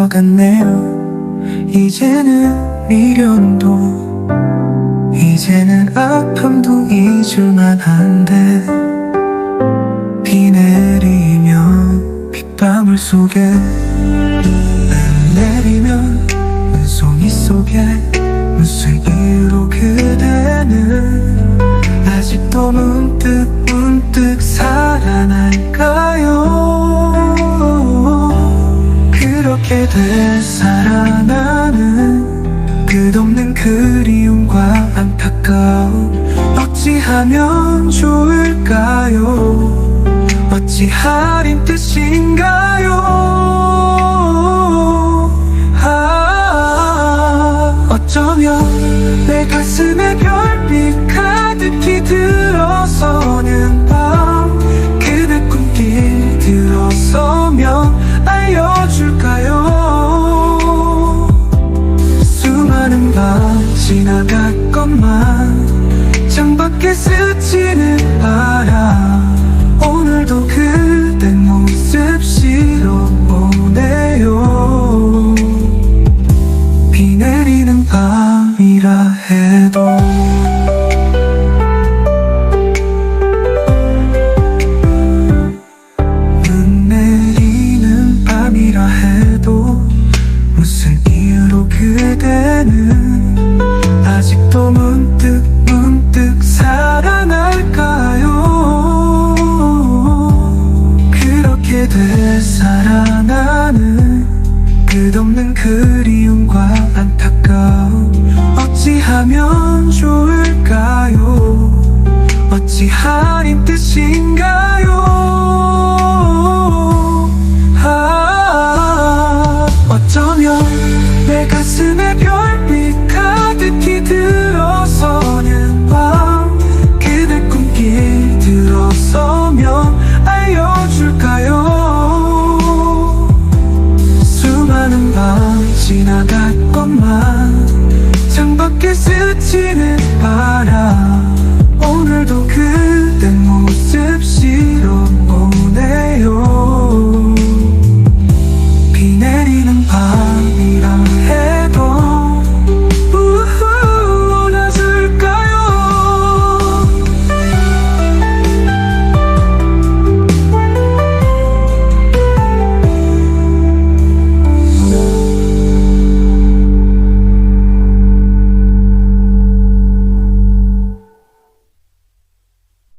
흘러갔네요. 이제는 미련도 이제는 아픔도 잊을만 한데 비 내리면 빗방울 속에 날 내리면 눈송이 속에 이유로 그대는 아직도 문득 문득 그렇게 되살아나는 끝없는 그리움과 안타까움. 어찌하면 좋을까요? 어찌하린 뜻인가요? 아, 어쩌면 내 가슴에 내리는 밤이라 해도 눈 내리는 밤이라 해도 무슨 이유로 그대는 아직도 문득 문득 살아날까요? 그렇게 되살아나는 끝없는 그리움과 안타까움. 어찌하면 좋을까요? 어찌하린 뜻인가요 지는